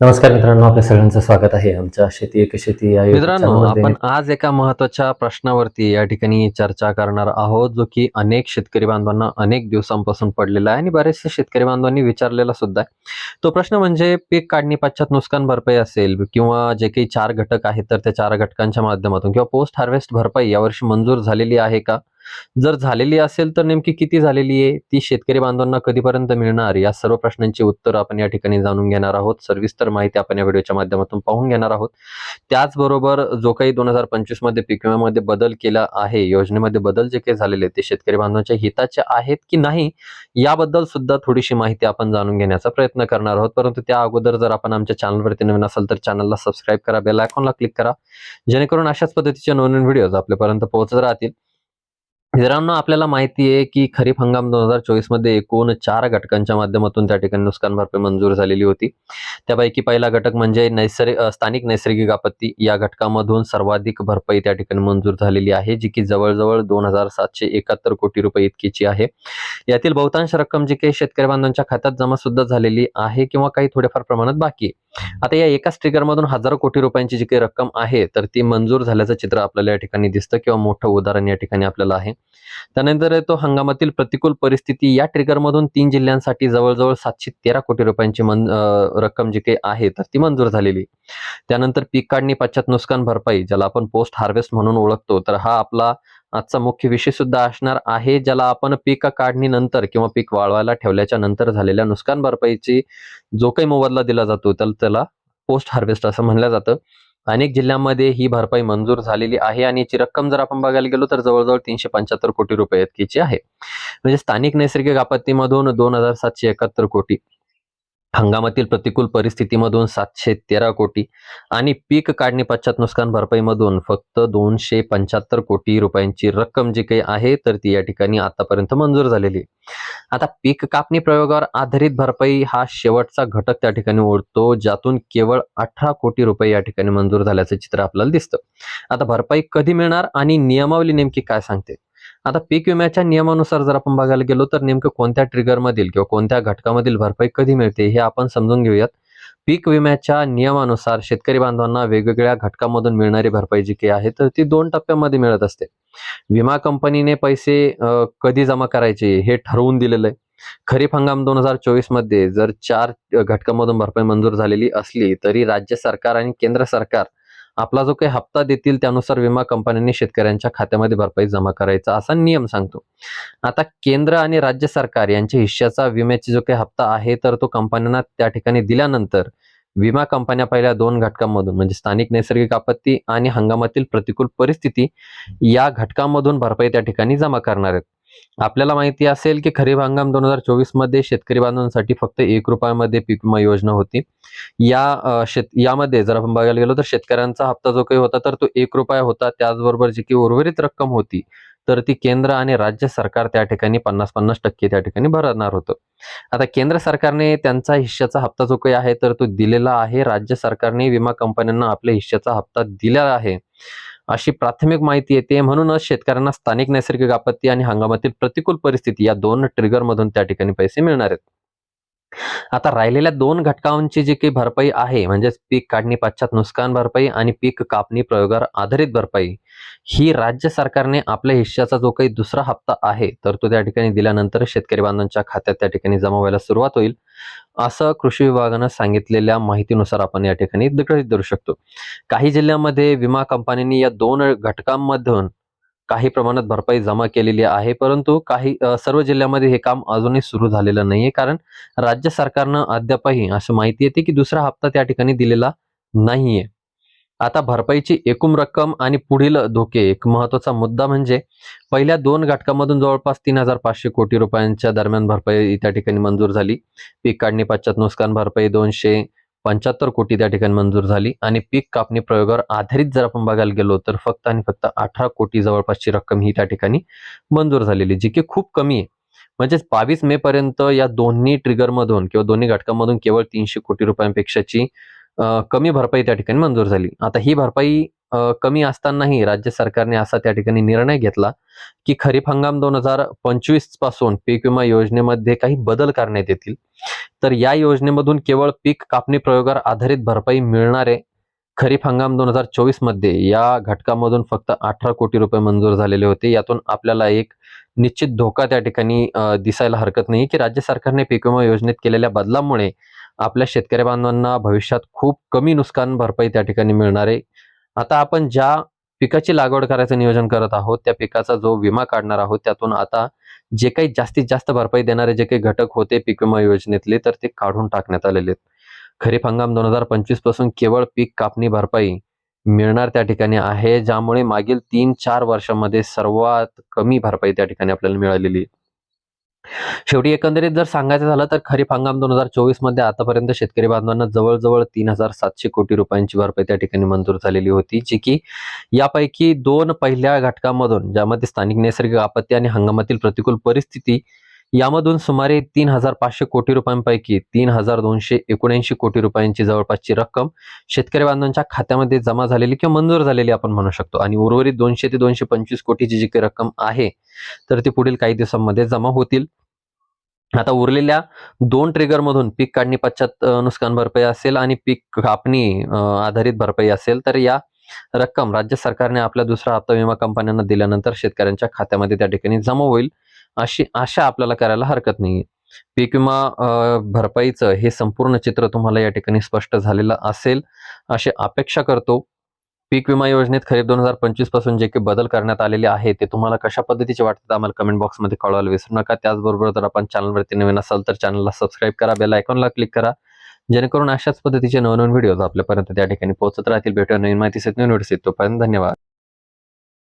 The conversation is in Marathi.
नमस्कार मित्रांनो आपल्या सगळ्यांचं स्वागत आहे आमच्या शेती एक शेती मित्रांनो. आपण आज एका महत्त्वाच्या प्रश्नावरती या ठिकाणी चर्चा करणार आहोत जो की अनेक शेतकरी बांधवांना अनेक दिवसांपासून पडलेला आहे आणि बरेचसे शेतकरी बांधवांनी विचारलेला सुद्धा आहे तो प्रश्न म्हणजे पीक काढणी पश्चात नुकसान भरपाई असेल किंवा जे काही चार घटक आहेत तर त्या चार घटकांच्या माध्यमातून किंवा पोस्ट हार्वेस्ट भरपाई यावर्षी मंजूर झालेली आहे का जर झालेली असेल तर नेमकी किती झालेली आहे? ती शेतकरी बांधवांना कधीपर्यंत मिळणार? या सर्व प्रश्नांची उत्तर आपण या ठिकाणी जाणून घेणार आहोत. सविस्तर माहिती आपण या व्हिडिओच्या माध्यमातून पाहून घेणार आहोत. त्याचबरोबर जो काही दोन हजार पंचवीसमध्ये पीक विम्यामध्ये बदल केला आहे योजनेमध्ये बदल जे काही झालेले आहेत, ते शेतकरी बांधवांच्या हिताचे आहेत की नाही याबद्दल सुद्धा थोडीशी माहिती आपण जाणून घेण्याचा प्रयत्न करणार आहोत. परंतु त्या अगोदर जर आपण आमच्या चॅनलवरती नवीन असाल तर चॅनलला सबस्क्राईब करा बेल आयकॉनला क्लिक करा जेणेकरून अशाच पद्धतीचे नवीन व्हिडिओज आपल्यापर्यंत पोहोचत राहतील. मित्रांनो आपल्याला माहिती आहे की खरीप हंगाम दोन हजार चोवीसमध्ये एकूण चार घटकांच्या माध्यमातून त्या ठिकाणी नुकसान भरपाई मंजूर झालेली होती. त्यापैकी पहिला घटक म्हणजे नैसर्गिक स्थानिक नैसर्गिक आपत्ती. या घटकामधून सर्वाधिक भरपाई त्या ठिकाणी मंजूर झालेली आहे जी की जवळजवळ दोन हजार सातशे एकाहत्तर कोटी रुपये इतकीची आहे. यातील बहुतांश रक्कम जी काही शेतकरी बांधवांच्या खात्यात जमा सुद्धा झालेली आहे किंवा काही थोड्याफार प्रमाणात बाकी आहे. आता या एकाच ट्रिगरमधून हजारो कोटी रुपयांची जी काही रक्कम आहे तर ती मंजूर झाल्याचं चित्र आपल्याला या ठिकाणी दिसतं किंवा मोठं उदाहरण या ठिकाणी आपल्याला आहे. त्यानंतर येतो हंगामातील प्रतिकूल परिस्थिती या ट्रिगर मधून तीन जिल्ह्यांसाठी जवळजवळ सातशे तेरा कोटी रुपयांची मन रक्कम जी काही आहे तर ती मंजूर झालेली. त्यानंतर पीक काढणी पश्चात नुकसान भरपाई ज्याला आपण पोस्ट हार्वेस्ट म्हणून ओळखतो तर हा आपला आजचा मुख्य विषय सुद्धा असणार आहे ज्याला आपण पीक काढणीनंतर किंवा पीक वाळवायला ठेवल्याच्या नंतर झालेल्या नुकसान भरपाईची जो काही मोबदला दिला जातो त्याला त्याला पोस्ट हार्वेस्ट असं म्हणलं जातं. अनेक जिल्ह्यांमध्ये ही भरपाई मंजूर झालेली आहे आणि याची रक्कम जर आपण बघायला गेलो तर जवळजवळ तीनशे पंच्याहत्तर कोटी रुपये इतकीची आहे. म्हणजे स्थानिक नैसर्गिक आपत्तीमधून दोन हजार सातशे एकाहत्तर कोटी. हंगामातील प्रतिकूल परिस्थितीमधून सातशे तेरा कोटी आणि पीक काढणी पश्चात नुकसान भरपाईमधून फक्त दोनशे पंच्याहत्तर कोटी रुपयांची रक्कम जी काही आहे तर ती या ठिकाणी आतापर्यंत मंजूर झालेली आहे. आता पीक कापणी प्रयोगावर आधारित भरपाई हा शेवटचा घटक त्या ठिकाणी ओढतो ज्यातून केवळ अठरा कोटी रुपये या ठिकाणी मंजूर झाल्याचं चित्र आपल्याला दिसतं आता भरपाई कधी मिळणार आणि नियमावली नेमकी काय सांगते आता पीक विम्याच्या नियमानुसार जर आपण बघायला गेलो तर नेमकं कोणत्या ट्रिगरमधील किंवा कोणत्या घटकामधील भरपाई कधी मिळते हे आपण समजून घेऊयात. पीक विम्याच्या नियमानुसार शेतकरी बांधवांना वेगवेगळ्या घटकामधून मिळणारी भरपाई जी काही आहे तर ती दोन टप्प्यामध्ये मिळत असते. विमा कंपनीने पैसे कधी जमा करायचे हे ठरवून दिलेलं आहे. खरीप हंगाम दोन हजार चोवीसमध्ये जर चार घटकामधून भरपाई मंजूर झालेली असली तरी राज्य सरकार आणि केंद्र सरकार आपला जो काही हप्ता देतील त्यानुसार विमा कंपन्यांनी शेतकऱ्यांच्या खात्यामध्ये भरपाई जमा करायचा असा नियम सांगतो. आता केंद्र आणि राज्य सरकार यांच्या हिश्श्याचा विम्याची जो काही हप्ता आहे तर तो कंपन्यांना त्या ठिकाणी दिल्यानंतर विमा कंपन्या पहिल्या दोन घटकांमधून म्हणजे स्थानिक नैसर्गिक आपत्ती आणि हंगामातील प्रतिकूल परिस्थिती या घटकांमधून भरपाई त्या ठिकाणी जमा करणार आहेत. आपल्याला माहिती असेल की खरीप हंगाम दोन हजार चोवीसमध्ये शेतकरी बांधवांसाठी फक्त एक रुपयामध्ये पीक विमा योजना होती. या शेत यामध्ये जर आपण बघायला गेलो तर शेतकऱ्यांचा हप्ता जो काही होता तर तो एक रुपया होता. त्याचबरोबर जी की उर्वरित रक्कम होती तर ती केंद्र आणि राज्य सरकार त्या ठिकाणी पन्नास पन्नास टक्के त्या ठिकाणी भरणार होतं. आता केंद्र सरकारने त्यांचा हिश्श्याचा हप्ता जो काही आहे तर तो दिलेला आहे. राज्य सरकारने विमा कंपन्यांना आपल्या हिश्श्याचा हप्ता दिलेला आहे. अशी प्राथमिक माहिती येते म्हणूनच शेतकऱ्यांना स्थानिक नैसर्गिक आपत्ती आणि हंगामातील प्रतिकूल परिस्थिती या दोन ट्रिगरमधून त्या ठिकाणी पैसे मिळणार आहेत. आता राहिलेल्या दोन घटकांची जी काही भरपाई आहे म्हणजेच पीक काढणी पश्चात नुकसान भरपाई आणि पीक कापणी प्रयोगावर आधारित भरपाई ही राज्य सरकारने आपल्या हिश्श्याचा जो काही दुसरा हप्ता आहे तर तो त्या ठिकाणी दिल्यानंतर शेतकरी बांधवांच्या खात्यात त्या ठिकाणी जमा व्हायला सुरुवात होईल. असं कृषी विभागानं सांगितलेल्या माहितीनुसार आपण या ठिकाणी गृहीत धरू शकतो. काही जिल्ह्यांमध्ये विमा कंपन्यांनी या दोन घटकांमधून काही प्रमाणात भरपाई जमा केलेली आहे परंतु काही सर्व जिल्ह्यामध्ये हे काम अजूनही सुरू झालेलं नाहीये कारण राज्य सरकारनं अद्यापही अशी माहिती येते की दुसरा हप्ता त्या ठिकाणी दिलेला नाहीये. आता भरपाईची एकूण रक्कम आणि पुढील धोके. एक महत्त्वाचा मुद्दा म्हणजे पहिल्या दोन घटकामधून जवळपास तीन हजार पाचशे कोटी रुपयांच्या दरम्यान भरपाई त्या ठिकाणी मंजूर झाली. पीक काढणी पश्चात नुकसान भरपाई दोनशे पंच्याहत्तर कोटी त्या ठिकाणी मंजूर झाली. आणि पीक कापणी प्रयोगावर आधारित जर आपण बघायला गेलो तर फक्त आणि फक्त अठरा कोटी जवळपासची रक्कम ही त्या ठिकाणी मंजूर झालेली जी की खूप कमी आहे. म्हणजेच बावीस मे पर्यंत या दोन्ही ट्रिगर मधून किंवा दोन्ही घटकांमधून केवळ तीनशे कोटी रुपयांपेक्षाची कमी भरपाई त्या ठिकाणी मंजूर झाली. आता ही भरपाई कमी असतानाही राज्य सरकारने असा त्या ठिकाणी निर्णय घेतला की खरीप हंगाम दोन हजार पंचवीसपासून पीक विमा योजनेमध्ये काही बदल करण्यात येतील. तर या योजनेमधून केवळ पीक कापणी प्रयोगावर आधारित भरपाई मिळणारे खरीप हंगाम दोन हजार चोवीसमध्ये या घटकामधून फक्त अठरा कोटी रुपये मंजूर झालेले होते. यातून आपल्याला एक निश्चित धोका त्या ठिकाणी दिसायला हरकत नाही की राज्य सरकारने पीक विमा योजनेत केलेल्या बदलामुळे आपल्या शेतकरी बांधवांना भविष्यात खूप कमी नुकसान भरपाई त्या ठिकाणी मिळणार आहे आता आपण ज्या पिकाची लागवड करायचं नियोजन करत आहोत त्या पिकाचा जो विमा काढणार आहोत त्यातून आता जे काही जास्तीत जास्त भरपाई देणारे जे काही घटक होते पीक विमा योजनेतले तर ते काढून टाकण्यात आलेले आहेत खरीप हंगाम दोन हजार पंचवीसपासून केवळ पीक कापणी भरपाई मिळणार त्या ठिकाणी आहे ज्यामुळे मागील तीन चार वर्षामध्ये सर्वात कमी भरपाई त्या ठिकाणी आपल्याला मिळालेली आहे. शेवटी एकंदरीत जर सांगायचं झालं तर खरीप हंगाम दोन हजार चोवीसमध्ये आतापर्यंत शेतकरी बांधवांना जवळजवळ तीन हजार सातशे कोटी रुपयांची भरपाई त्या ठिकाणी मंजूर झालेली होती जी की यापैकी दोन पहिल्या घटकांमधून ज्यामध्ये स्थानिक नैसर्गिक आपत्ती आणि हंगामातील प्रतिकूल परिस्थिती यामधून सुमारे तीन हजार पाचशे कोटी रुपयांपैकी तीन हजार दोनशे एकोणऐंशी कोटी रुपयांची जवळपासची रक्कम शेतकरी बांधवांच्या खात्यामध्ये जमा झालेली किंवा मंजूर झालेली आपण म्हणू शकतो. आणि उर्वरित दोनशे ते दोनशे पंचवीस कोटीची जी काही रक्कम आहे तर ती पुढील काही दिवसांमध्ये जमा होतील. आता उरलेल्या दोन ट्रिगर मधून पीक काढणी पश्चात नुकसान भरपाई असेल आणि पीक कापणी आधारित भरपाई असेल तर या रक्कम राज्य सरकारने आपल्या दुसरा हप्ता विमा कंपन्यांना दिल्यानंतर शेतकऱ्यांच्या खात्यामध्ये त्या ठिकाणी जमा होईल अशी आशा आपल्याला करायला हरकत नाही पीक विमा भरपाईचं हे संपूर्ण चित्र तुम्हाला या ठिकाणी स्पष्ट झालेलं असेल अशी अपेक्षा करतो. पीक विमा योजनेत खरीप दोन हजार पंचवीसपासून जे काही बदल करण्यात आलेले आहे ते तुम्हाला कशा पद्धतीचे वाटतात आम्हाला कमेंट बॉक्समध्ये कळवायला विसरू नका. त्याचबरोबर जर आपण चॅनलवरती नवीन असाल तर चॅनलला सबस्क्राईब करा बेल आयकॉनला क्लिक करा. जेणेकरून अशाच पद्धतीचे नवनवीन व्हिडिओज आपल्यापर्यंत त्या ठिकाणी पोहोचत राहतील. भेटूया नवीन माहिती नवीन व्हिडिओ तोपर्यंत धन्यवाद.